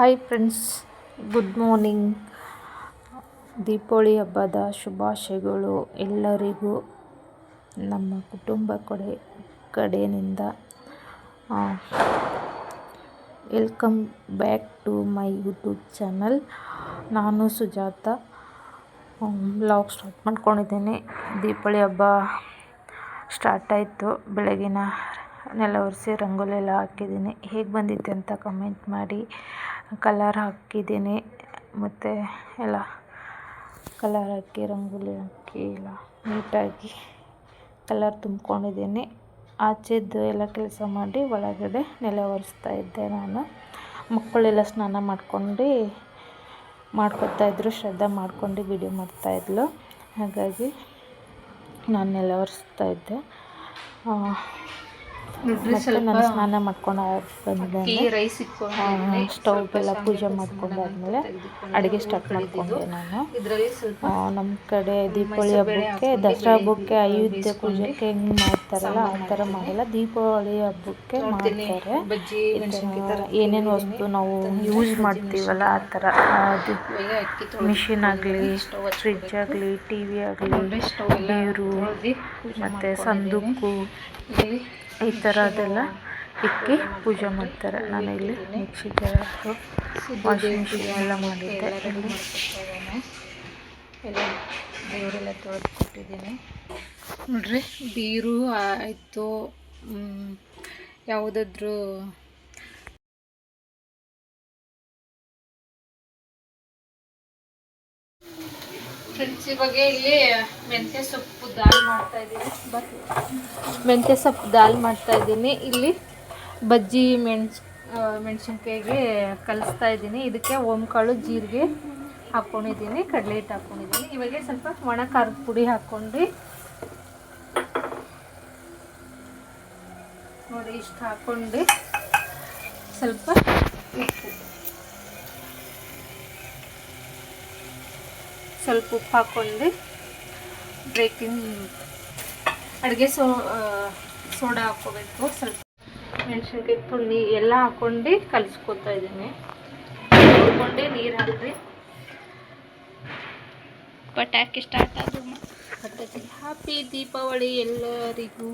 Hi friends good morning Deepavali ಹಬ್ಬದ ಶುಭಾಶಯಗಳು ಎಲ್ಲರಿಗೂ ನಮ್ಮ ಕುಟುಂಬ ಕಡೆ, ಕಡೆಯಿಂದ. Welcome back to my YouTube channel ನಾನು ಸುಜಾತ ಬ್ಲಾಗ್ ಸ್ಟಾರ್ಟ್ ಮಾಡ್ಕೊಂಡಿದ್ದೇನೆ. ದೀಪಾವಳಿ ಹಬ್ಬ ಸ್ಟಾರ್ಟ್ ಆಯಿತು ಬೆಳಗಿನ ನೆಲ ಒರೆಸಿ ರಂಗೋಲಿ ಎಲ್ಲ ಹಾಕಿದ್ದೀನಿ. ಹೇಗೆ ಬಂದಿದೆ ಅಂತ ಕಮೆಂಟ್ ಮಾಡಿ. ಕಲರ್ ಹಾಕಿದ್ದೀನಿ. ಮತ್ತು ಎಲ್ಲ ಕಲರ್ ಹಾಕಿ, ರಂಗೋಲಿ ಹಾಕಿ, ಎಲ್ಲ ನೀಟಾಗಿ ಕಲರ್ ತುಂಬ್ಕೊಂಡಿದ್ದೀನಿ. ಆಚೆದ್ದು ಎಲ್ಲ ಕೆಲಸ ಮಾಡಿ ಒಳಗಡೆ ನೆಲ ಒರೆಸ್ತಾ ಇದ್ದೆ ನಾನು. ಮಕ್ಕಳೆಲ್ಲ ಸ್ನಾನ ಮಾಡ್ಕೊಂಡು ಮಾಡ್ಕೊತಾಯಿದ್ರು ಶ್ರದ್ಧಾ ಮಾಡ್ಕೊಂಡು ವಿಡಿಯೋ ಮಾಡ್ತಾಯಿದ್ಲು ಹಾಗಾಗಿ ನಾನು ನೆಲ ಒರೆಸ್ತಾ ಇದ್ದೆ. ನಾನು ಸ್ನಾನ ಮಾಡ್ಕೊಂಡು ಬಂದೆ ರೈಸ್ ಸ್ಟವ್ ಎಲ್ಲ ಪೂಜೆ ಮಾಡ್ಕೊಂಡಾದ್ಮೇಲೆ ಅಡುಗೆ ಸ್ಟಾರ್ಟ್ ಮಾಡ್ಕೊಂಡೆ ನಾನು. ನಮ್ಮ ಕಡೆ ದೀಪಾವಳಿ ಹಬ್ಬಕ್ಕೆ ದಸರಾ ಹಬ್ಬಕ್ಕೆ ಅಯೋಧ್ಯ ಪೂಜೆಗೆ ಹೆಂಗೆ ಮಾಡ್ತಾರಲ್ಲ ಆ ಥರ ಮಾಡಲ್ಲ. ದೀಪಾವಳಿ ಹಬ್ಬಕ್ಕೆ ಮಾಡ್ತಾರೆ. ಏನೇನು ವಸ್ತು ನಾವು ಯೂಸ್ ಮಾಡ್ತೀವಲ್ಲ ಆ ಥರ. ಮಿಷಿನ್ ಆಗಲಿ ಫ್ರಿಜ್ ಆಗಲಿ ಟಿ ವಿ ಆಗಲಿ ನೀರು ಮತ್ತು ಸಂದೂಕು ಇಲ್ಲಿ ಈ ಥರ ಅದೆಲ್ಲ ಇಕ್ಕಿ ಪೂಜೆ ಮಾಡ್ತಾರೆ. ನಾನು ಇಲ್ಲಿ ಮಿಕ್ಸಿಗೆ ವಾಷಿಂಗ್ ಮಿಷಿನ್ ಎಲ್ಲ ಮಾಡಿದ್ದೆ. ಎಲ್ಲ ದೇವರೆಲ್ಲ ತೊಳೆದು ನೋಡ್ರಿ, ಬೀರು, ಆಯಿತು ಯಾವುದಾದ್ರೂ ಫ್ರೆಂಡ್ಸ್ ಇಲ್ಲಿ ಮೆಂತ್ಯ ಸೊಪ್ಪು ದಾಲ್ ಮಾಡ್ತಾ ಇದ್ದೀನಿ. ಬಟ್ ಮೆಂತ್ಯ ಸೊಪ್ಪು ದಾಲ್ ಮಾಡ್ತಾ ಇಲ್ಲಿ ಬಜ್ಜಿ, ಮೆಣಸ್ ಮೆಣಸಿನ್ಕಾಯಿಗೆ ಕಲಿಸ್ತಾ ಇದ್ದೀನಿ. ಇದಕ್ಕೆ ಓಂಕಾಳು, ಜೀರಿಗೆ ಹಾಕ್ಕೊಂಡಿದ್ದೀನಿ ಕಡಲೆ ಹಿಟ್ಟು ಹಾಕೊಂಡಿದ್ದೀನಿ. ಇವಾಗ ಸ್ವಲ್ಪ ಒಣ ಖಾರದ ಪುಡಿ ಹಾಕ್ಕೊಂಡು ನೋಡಿ, ಇಷ್ಟು ಹಾಕ್ಕೊಂಡು ಸ್ವಲ್ಪ ಉಪ್ಪು. ಸ್ವಲ್ಪ ಉಪ್ಪು ಹಾಕ್ಕೊಂಡು ಬ್ರೇಕಿಂಗ್ ಅಡುಗೆ ಸೋ ಸೋಡಾ ಹಾಕ್ಕೋಬೇಕು. ಸ್ವಲ್ಪ ಮೆಣಸಿನ್ಕಾಯಿ ಪುಡಿ ಎಲ್ಲ ಹಾಕ್ಕೊಂಡು ಕಲಿಸ್ಕೊತಾ ಇದ್ದೀನಿ. ಹಾಕ್ಕೊಂಡು ನೀರು ಹಾಕಿ ಪಟಾಕಿ ಸ್ಟಾರ್ಟ್ ಆದರೂ ಹ್ಯಾಪಿ ದೀಪಾವಳಿ ಎಲ್ಲರಿಗೂ.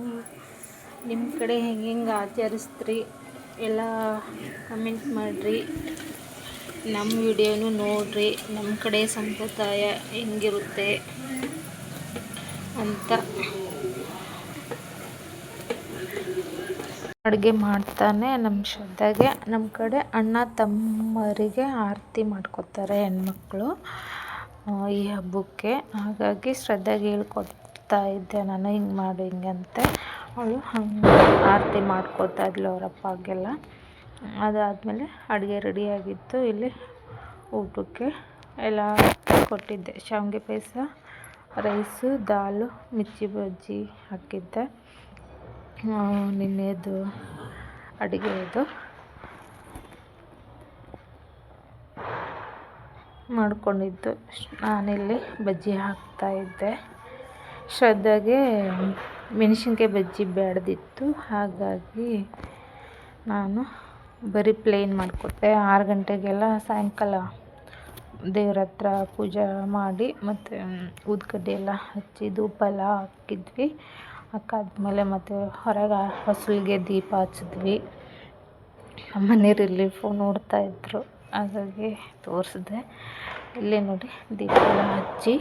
ನಿಮ್ಮ ಕಡೆ ಹೆಂಗೆ ಹೆಂಗೆ ಆಚರಿಸ್ತ್ರಿ? ಎಲ್ಲ ಕಮೆಂಟ್ ಮಾಡಿರಿ. ನಮ್ಮ ವಿಡಿಯೋನು ನೋಡ್ರಿ, ನಮ್ಮ ಕಡೆ ಸಂಪ್ರದಾಯ ಹೆಂಗಿರುತ್ತೆ ಅಂತ. ಅಡುಗೆ ಮಾಡ್ತಾನೆ ನಮ್ಮ ಶ್ರದ್ಧೆಗೆ. ನಮ್ಮ ಕಡೆ ಅಣ್ಣ ತಮ್ಮರಿಗೆ ಆರತಿ ಮಾಡ್ಕೊತಾರೆ ಹೆಣ್ಮಕ್ಳು ಈ ಹಬ್ಬಕ್ಕೆ. ಹಾಗಾಗಿ ಶ್ರದ್ಧೆಗೆ ಹೇಳ್ಕೊಡ್ತಾ ಇದ್ದೆ ನಾನು, ಹಿಂಗೆ ಮಾಡು ಹಿಂಗಂತೆ. ಅವಳು ಹಂಗೆ ಆರತಿ ಮಾಡ್ಕೊತಾ ಇದ್ಲು ಅವ್ರ ಅಪ್ಪಗೆಲ್ಲ ಅದಾದಮೇಲೆ ಅಡುಗೆ ರೆಡಿಯಾಗಿತ್ತು ಇಲ್ಲಿ ಊಟಕ್ಕೆ ಎಲ್ಲ ಕೊಟ್ಟಿದ್ದೆ. ಶಾವಿಗೆ ಪಾಯಸ ರೈಸು, ದಾಲು, ಮಿರ್ಚಿ ಬಜ್ಜಿ ಹಾಕಿದ್ದೆ. ನಿನ್ನೆದು ಅಡುಗೆದು ಮಾಡಿಕೊಂಡಿದ್ದು. ನಾನಿಲ್ಲಿ ಬಜ್ಜಿ ಹಾಕ್ತಾಯಿದ್ದೆ ಶ್ರದ್ಧಾಗೆ ಮೆಣಸಿನ್ಕಾಯಿ ಬಜ್ಜಿ ಬೇಡದಿತ್ತು ಹಾಗಾಗಿ ನಾನು ಬರೀ ಪ್ಲೇನ್ ಮಾಡಿಕೊಟ್ಟೆ. ಆರು ಗಂಟೆಗೆಲ್ಲ ಸಾಯಂಕಾಲ ದೇವ್ರ ಹತ್ರ ಪೂಜೆ ಮಾಡಿ ಮತ್ತು ಊದ್ಕಡ್ಡಿ ಎಲ್ಲ ಹಚ್ಚಿ ಧೂಪ ಎಲ್ಲ ಹಾಕಿದ್ವಿ. ಹಾಕಾದ್ಮೇಲೆ ಮತ್ತು ಹೊರಗೆ ಹೊಸಲಿಗೆ ದೀಪ ಹಚ್ಚಿದ್ವಿ. ಮನೆಯವರಲ್ಲಿ ಫೋನ್ ನೋಡ್ತಾಯಿದ್ರು ಹಾಗಾಗಿ ತೋರಿಸಿದೆ. ಇಲ್ಲೇ ನೋಡಿ, ದೀಪ ಎಲ್ಲ ಹಚ್ಚಿ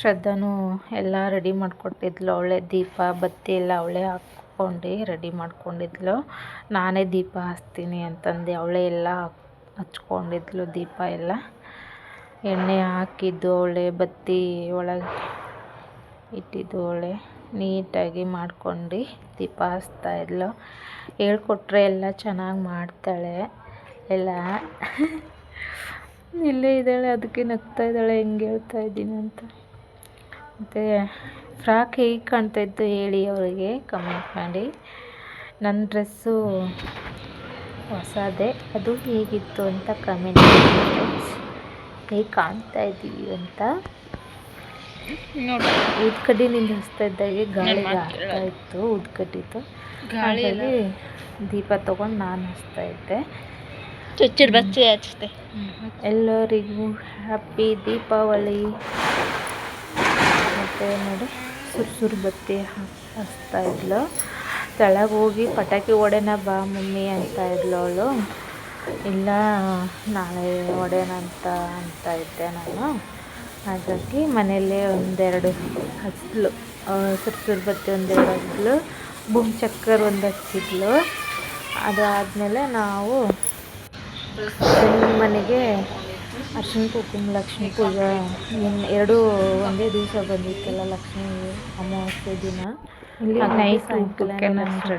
ಶ್ರದ್ಧಾನು ಎಲ್ಲ ರೆಡಿ ಮಾಡಿಕೊಟ್ಟಿದ್ಲು. ಅವಳೇ ದೀಪ, ಬತ್ತಿ ಎಲ್ಲ ಅವಳೇ ಹಾಕ್ಕೊಂಡು ರೆಡಿ ಮಾಡ್ಕೊಂಡಿದ್ಲು. ನಾನೇ ದೀಪ ಹಚ್ತೀನಿ ಅಂತಂದು ಅವಳೇ ಎಲ್ಲ ಹಚ್ಕೊಂಡಿದ್ಲು, ದೀಪ ಎಲ್ಲ. ಎಣ್ಣೆ ಹಾಕಿದ್ದು ಅವಳೆ, ಬತ್ತಿ ಒಳಗೆ ಇಟ್ಟಿದ್ದು ಅವಳೆ. ನೀಟಾಗಿ ಮಾಡ್ಕೊಂಡು ದೀಪ ಹಚ್ತಾ ಇದ್ಲು. ಹೇಳ್ಕೊಟ್ರೆ ಎಲ್ಲ ಚೆನ್ನಾಗಿ ಮಾಡ್ತಾಳೆ. ಎಲ್ಲ ಇಲ್ಲೇ ಇದ್ದಾಳೆ, ಅದಕ್ಕೆ ನಗ್ತಾ ಇದ್ದಾಳೆ, ಹೆಂಗೆ ಹೇಳ್ತಾ ಇದ್ದೀನಿ ಅಂತ. ಮತ್ತು ಫ್ರಾಕ್ ಹೇಗೆ ಕಾಣ್ತಾಯಿತ್ತು ಹೇಳಿ ಅವರಿಗೆ ಕಮೆಂಟ್ ಮಾಡಿ. ನನ್ನ ಡ್ರೆಸ್ಸು ಹೊಸದೇ ಅದು ಹೇಗಿತ್ತು ಅಂತ ಕಮೆಂಟ್ ಹೇಗೆ ಕಾಣ್ತಾ ಇದ್ದೀವಿ ಅಂತ. ನೋಡಿ. ಊದ್ಕಡ್ಡಿನಿಂದ ಹಚ್ತಾ ಇದ್ದಾಗೆ ಗಾಳಿ ಆಗ್ತಾ ಇತ್ತು ಊದ್ಕಡ್ಡಿದ್ದು ಗಾಳಿಯಲ್ಲಿ ದೀಪ ತೊಗೊಂಡು ನಾನು ಹಚ್ತಾ ಇದ್ದೆ. ಚುಚ್ಚುಡ್ ಬಚ್ಚಿ ಹಚ್ತೆ ಎಲ್ಲರಿಗೂ ಹ್ಯಾಪಿ ದೀಪಾವಳಿ. ಮತ್ತು ನೋಡಿ ಸುರ್ಸುರು ಬತ್ತಿ ಹಚ್ತಾ ಇದ್ಲು. ಕೆಳಗೆ ಹೋಗಿ ಪಟಾಕಿ ಹೊಡೆನ ಬಾ ಮಮ್ಮಿ ಅಂತ ಇದ್ಲು ಅವಳು. ಇಲ್ಲ, ನಾಳೆ ಹೊಡೆಯೋಣ ಅಂತ ಅಂತ ಇದ್ದೆ ನಾನು. ಹಾಗಾಗಿ ಮನೆಯಲ್ಲೇ ಒಂದೆರಡು ಹಚ್ಲು ಸುರ್ಸುರು ಬತ್ತಿ ಒಂದೆರಡು ಹಚ್ಲು ಬೂಮ್ ಚಕ್ಕರ್ ಒಂದು ಹಚ್ಚಿದ್ಲು. ಅದಾದಮೇಲೆ ನಾವು ಮನೆಗೆ ಅರ್ಶಿನ ಕುಂಕುಮ ಲಕ್ಷ್ಮೀ ಪೂಜೆ ಇನ್ನು ಎರಡೂ ಒಂದೇ ದಿವಸ ಬಂದಿತ್ತಲ್ಲ ಲಕ್ಷ್ಮೀ ಅಮಾವಾಸ್ಯೆ ದಿನ. ನೈಟ್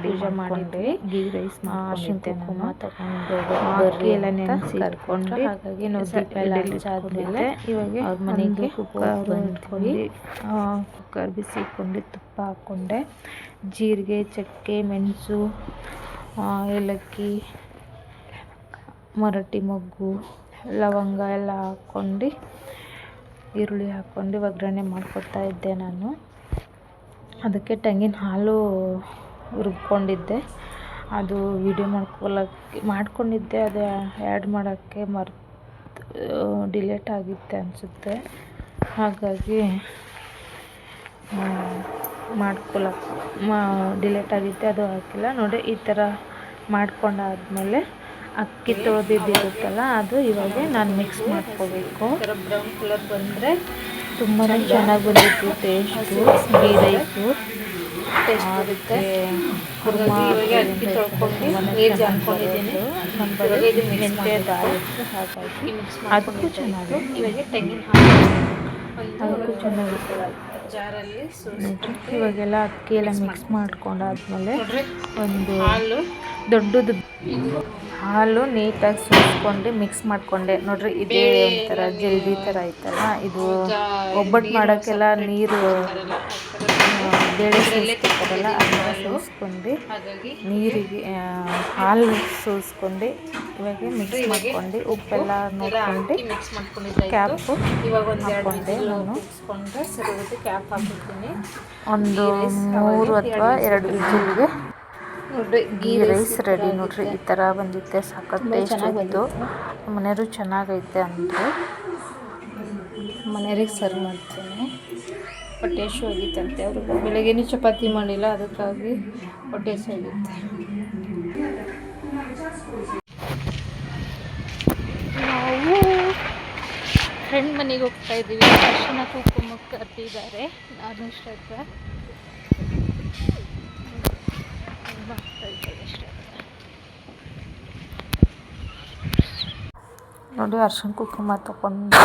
ಪೂಜೆ ಮಾಡಿದ್ವಿ. ಗೀ ರೈಸ್ ಅರ್ಶಿನ ಕುಂಕುಮ ತಗೊಂಡು ಬರ್ರಿ ಎಲ್ಲ ನೆನೆಸಿ ಕರ್ಕೊಂಡು ಹಾಗಾಗಿ ನಾವು ದೀಪ ಎಲ್ಲ ಹಚ್ಚಾದ್ಮೇಲೆ ಇವಾಗ ಅವ್ರ ಮನೆಗೆ ಕುಕ್ಕರ್ ಬಂದ್ಕೊಂಡು ಕುಕ್ಕರ್ ಬಿಸಿ ಇಟ್ಕೊಂಡು ತುಪ್ಪ ಹಾಕ್ಕೊಂಡೆ. ಜೀರಿಗೆ ಚಕ್ಕೆ ಮೆಣಸು ಏಲಕ್ಕಿ ಮರಟಿ ಮೊಗ್ಗು ಲವಂಗ ಎಲ್ಲ ಹಾಕ್ಕೊಂಡು, ಈರುಳ್ಳಿ ಹಾಕ್ಕೊಂಡು ಒಗ್ಗರಣೆ ಮಾಡಿಕೊಡ್ತಾ ಇದ್ದೆ ನಾನು. ಅದಕ್ಕೆ ತೆಂಗಿನ ಹಾಲು ರುಬ್ಕೊಂಡಿದ್ದೆ. ಅದು ವಿಡಿಯೋ ಮಾಡ್ಕೊಳಕ್ಕೆ, ಮಾಡ್ಕೊಂಡಿದ್ದೆ, ಅದು ಆ್ಯಡ್ ಮಾಡೋಕ್ಕೆ ಮರ್ತು ಡಿಲೇಟ್ ಆಗಿತ್ತೆ ಅನಿಸುತ್ತೆ. ಹಾಗಾಗಿ ಮಾಡ್ಕೊಳಕ್ಕೆ ಮಾ ಡಿಲೇಟ್ ಆಗಿತ್ತೆ, ಅದು ಹಾಕಿಲ್ಲ. ನೋಡಿ, ಈ ಥರ ಮಾಡ್ಕೊಂಡಾದ್ಮೇಲೆ ಅಕ್ಕಿ ತೊಳೆದಿದ್ದಿರುತ್ತಲ್ಲ ಅದು ಇವಾಗ ನಾನು ಮಿಕ್ಸ್ ಮಾಡ್ಕೋಬೇಕು. ಬ್ರೌನ್ ಕಲರ್ ಬಂದರೆ ತುಂಬಾ ಚೆನ್ನಾಗಿ ಬಂದಿತ್ತು ಟೇಸ್ಟು ಗೀ ರೈಸು ಅದಕ್ಕೆ ಅಕ್ಕಿ ತೊಳ್ಕೊಂಡು ನೀರು ಜಾನ್ಕೊಂಡಿದ್ದೀನಿ ನಂಬರ್ ಇದು mix ಮೆಂತ್ಯ ದಾಲ್ ಹಾಗಾಗಿ ಮಿಕ್ಸ್ ಅದಕ್ಕೂ ಚೆನ್ನಾಗಿ ಇವಾಗ ತೆಂಗಿನ ಹಾಲು. ಅದಕ್ಕೂ ಜಾರಲ್ಲಿ ಇವಾಗೆಲ್ಲ ಅಕ್ಕಿ ಎಲ್ಲ ಮಿಕ್ಸ್ ಮಾಡ್ಕೊಂಡಾದ್ಮೇಲೆ ಒಂದು ಹಾಲು. ದೊಡ್ಡದು ಹಾಲು ನೀಟಾಗಿ ಸೋಸ್ಕೊಂಡು ಮಿಕ್ಸ್ ಮಾಡ್ಕೊಂಡೆ. ನೋಡ್ರಿ ಇದೇ ಒಂಥರ ಜಲ್ದಿ ಥರ ಐತಲ್ಲ ಇದು ಒಬ್ಬಟ್ಟು ಮಾಡೋಕ್ಕೆಲ್ಲ ನೀರು ಬೇಳೆ ಸೋಸ್ಕೊತಾರಲ್ಲ ಅದನ್ನ ಸೋಸ್ಕೊಂಡು ನೀರಿಗೆ ಹಾಲು ಸೋಸ್ಕೊಂಡು ಇವಾಗ ಮಿಕ್ಸ್ ಮಾಡ್ಕೊಂಡು ಉಪ್ಪೆಲ್ಲ ನೋಡ್ಕೊಂಡು ಕ್ಯಾಪು ಇವಾಗ ಒಂದು ಹಾಕ್ಕೊಂಡೆ ನಾನು. ಕ್ಯಾಪ್ ಹಾಕಿರ್ತೀನಿ. ಒಂದು ಮೂರು ಅಥವಾ ಎರಡು ವಿಜಿಲ್ಗೆ ನೋಡ್ರಿ ಗೀ ರೈಸ್ ರೆಡಿ ನೋಡ್ರಿ ಈ ಥರ ಬಂದಿತ್ತೆ ಸಖತ್ ಟೇಸ್ಟ್ ಇತ್ತು. ಮನೆಯವರು ಚೆನ್ನಾಗೈತೆ ಅಂದರು. ಮನೆಯವ್ರಿಗೆ ಸರ್ವ್ ಮಾಡ್ತೀನಿ. ಹೊಟ್ಟೆ ಹಸು ಹೋಗಿತ್ತಂತೆ ಅವರು ಬೆಳಗ್ಗೆನೂ ಚಪಾತಿ ಮಾಡಿಲ್ಲ ಅದಕ್ಕಾಗಿ ಹೊಟ್ಟೆ ಹಸು ಹೋಗಿತ್ತೆ ನಾವು ಫ್ರೆಂಡ್ ಮನೆಗೆ ಹೋಗ್ತಾ ಇದ್ದೀವಿ. ದರ್ಶನ ಕುಂಕುಮಕ್ಕೆ ಕರೆದಿದ್ದಾರೆ ನಾನು ಶ್ರದ್ಧಾ ನೋಡಿ, ಅರ್ಶಿನ ಕುಂಕುಮ ತಗೊಂಡು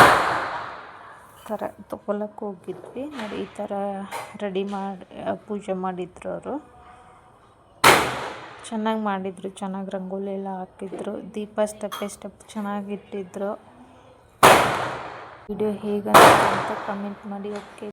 ಥರ ತೊಗೊಳಕ್ಕೆ ಹೋಗಿದ್ವಿ. ನೋಡಿ, ಈ ಥರ ರೆಡಿ ಮಾಡಿ ಪೂಜೆ ಮಾಡಿದ್ರು ಅವರು. ಚೆನ್ನಾಗಿ ಮಾಡಿದರು, ಚೆನ್ನಾಗಿ ರಂಗೋಲಿ ಎಲ್ಲ ಹಾಕಿದ್ರು. ದೀಪ ಸ್ಟೆಪ್ ಸ್ಟೆಪ್ ಚೆನ್ನಾಗಿ ಇಟ್ಟಿದ್ರು. ವಿಡಿಯೋ ಹೇಗಂತ ಕಮೆಂಟ್ ಮಾಡಿ ಓಕೆ